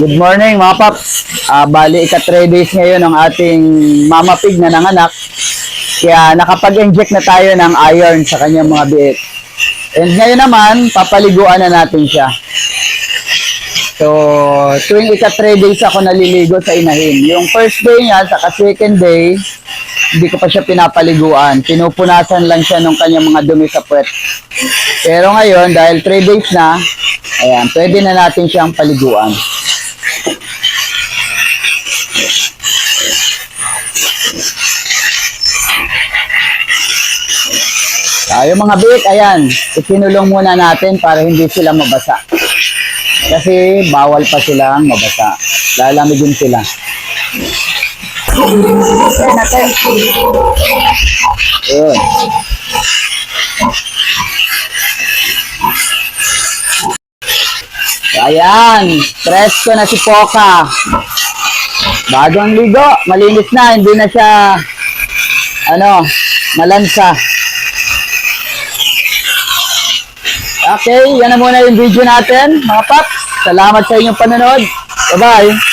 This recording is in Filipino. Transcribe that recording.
Good morning mga paps. Ah, bali, ika 3 days ngayon ang ating mama pig na nanganak. Kaya nakapag-inject na tayo ng iron sa kanyang mga biik. And ngayon naman, papaliguan na natin siya. So, tuwing ika 3 days ako naliligo sa inahin. Yung first day niya, saka second day, hindi ko pa siya pinapaliguan. Pinupunasan lang siya ng kanyang mga dumi sa puwet. Pero ngayon, dahil 3 days na, ayan, pwede na natin siyang paliguan. Tayo mga bik, ayan, itinulong muna natin para hindi sila mabasa. Kasi bawal pa silang mabasa. Lalamigin sila. Ayan. Ayan, presko na si Poca. Bagong ligo, malinis na, hindi na siya, ano, malansa. Okay, yan na muna yung video natin, mga paps. Salamat sa inyong panonood. Bye-bye.